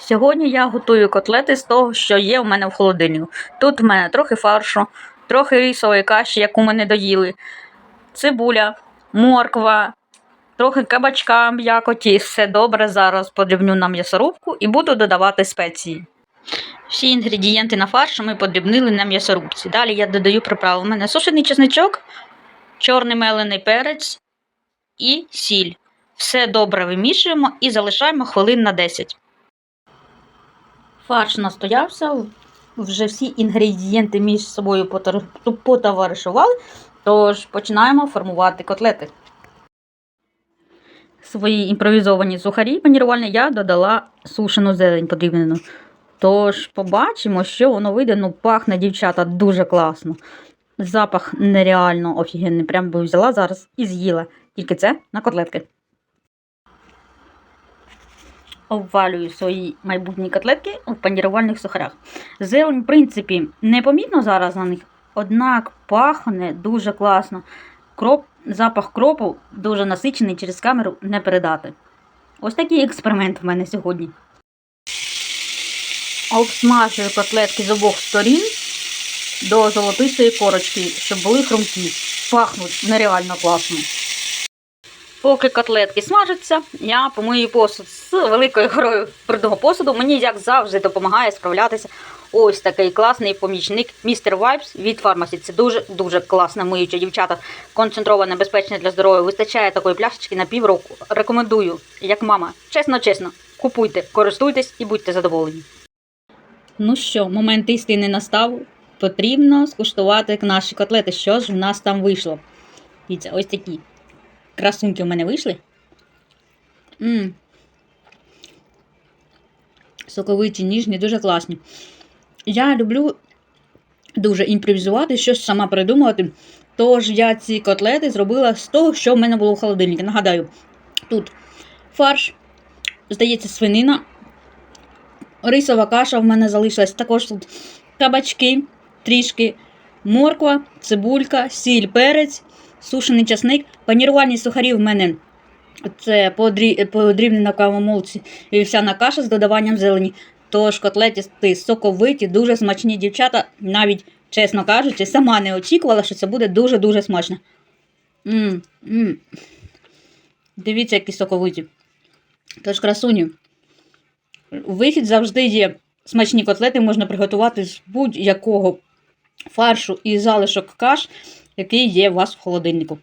Сьогодні я готую котлети з того, що є у мене в холодильнику. Тут в мене трохи фаршу, трохи рисової каші, яку ми не доїли, цибуля, морква, трохи кабачка м'якоті. Все добре. Зараз подрібню на м'ясорубку і буду додавати спеції. Всі інгредієнти на фарш ми подрібнили на м'ясорубці. Далі я додаю приправи. У мене сушений чесничок, чорний мелений перець і сіль. Все добре вимішуємо і залишаємо хвилин на 10. Фарш настоявся, вже всі інгредієнти між собою потоваришували, тож починаємо формувати котлети. Свої імпровізовані сухарі панірувальні я додала сушену зелень подрібнену. Тож побачимо, що воно вийде. Ну, пахне дівчата дуже класно. Запах нереально офігенний. Прям би взяла зараз і з'їла. Тільки це на котлетки. Обвалюю свої майбутні котлетки в панірувальних сухарях. Зелень, в принципі, непомітно зараз на них, однак пахне дуже класно. Кроп, запах кропу дуже насичений через камеру не передати. Ось такий експеримент в мене сьогодні. Обсмажую котлетки з обох сторін до золотистої корочки, щоб були хрумкі. Пахнуть нереально класно. Поки котлетки смажаться, я помию посуд з великою горою брудного посуду. Мені, як завжди, допомагає справлятися ось такий класний помічник містер Вайпс від фармасі. Це дуже-дуже класна миюча дівчата. Концентроване, безпечне для здоров'я. Вистачає такої пляшечки на півроку. Рекомендую, як мама. Чесно-чесно, купуйте, користуйтесь і будьте задоволені. Ну що, момент істини настав. Потрібно скуштувати наші котлети. Що ж в нас там вийшло? Дивіться, ось такі красунки у мене вийшли. М. Соковиті, ніжні, дуже класні. Я люблю дуже імпровізувати, щось сама придумувати. Тож я ці котлети зробила з того, що в мене було в холодильнику. Нагадаю, тут фарш, здається, свинина, рисова каша в мене залишилась. Також тут кабачки, трішки, морква, цибулька, сіль, перець, сушений часник. Панірувальні сухарі в мене це подрі- подрібнена кавомолці і вівсяна каша з додаванням зелені. Тож котлети соковиті, дуже смачні дівчата, навіть, чесно кажучи, сама не очікувала, що це буде дуже-дуже смачно. м м Дивіться, які соковиті. Тож, красуню, вихід завжди є. Смачні котлети можна приготувати з будь-якого фаршу і залишок каш, який є у вас в холодильнику.